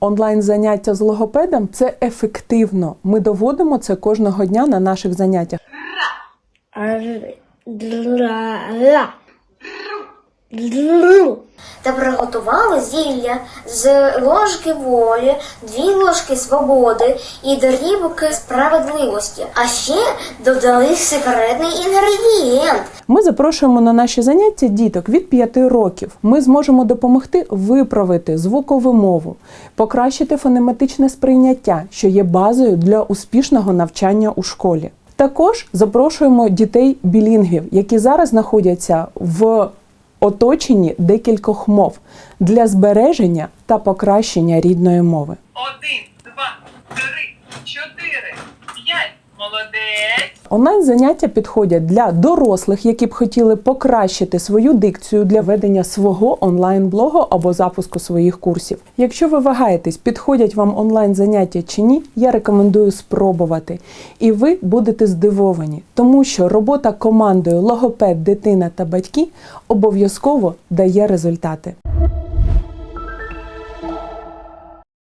Онлайн заняття з логопедом це ефективно. Ми доводимо це кожного дня на наших заняттях. Ра. Ра. ра. Дру. Та приготували зілля з ложки волі, дві ложки свободи і дрібки справедливості. А ще додали секретний інгредієнт. Ми запрошуємо на наші заняття діток від 5 років. Ми зможемо допомогти виправити звукову мову, покращити фонематичне сприйняття, що є базою для успішного навчання у школі. Також запрошуємо дітей білінгвів, які зараз знаходяться в оточенні декількох мов для збереження та покращення рідної мови. Один, два, три, чотири, п'ять. Молодець. Онлайн заняття підходять для дорослих, які б хотіли покращити свою дикцію для ведення свого онлайн-блогу або запуску своїх курсів. Якщо ви вагаєтесь, підходять вам онлайн заняття чи ні, я рекомендую спробувати. І ви будете здивовані, тому що робота командою логопед, дитина та батьки обов'язково дає результати.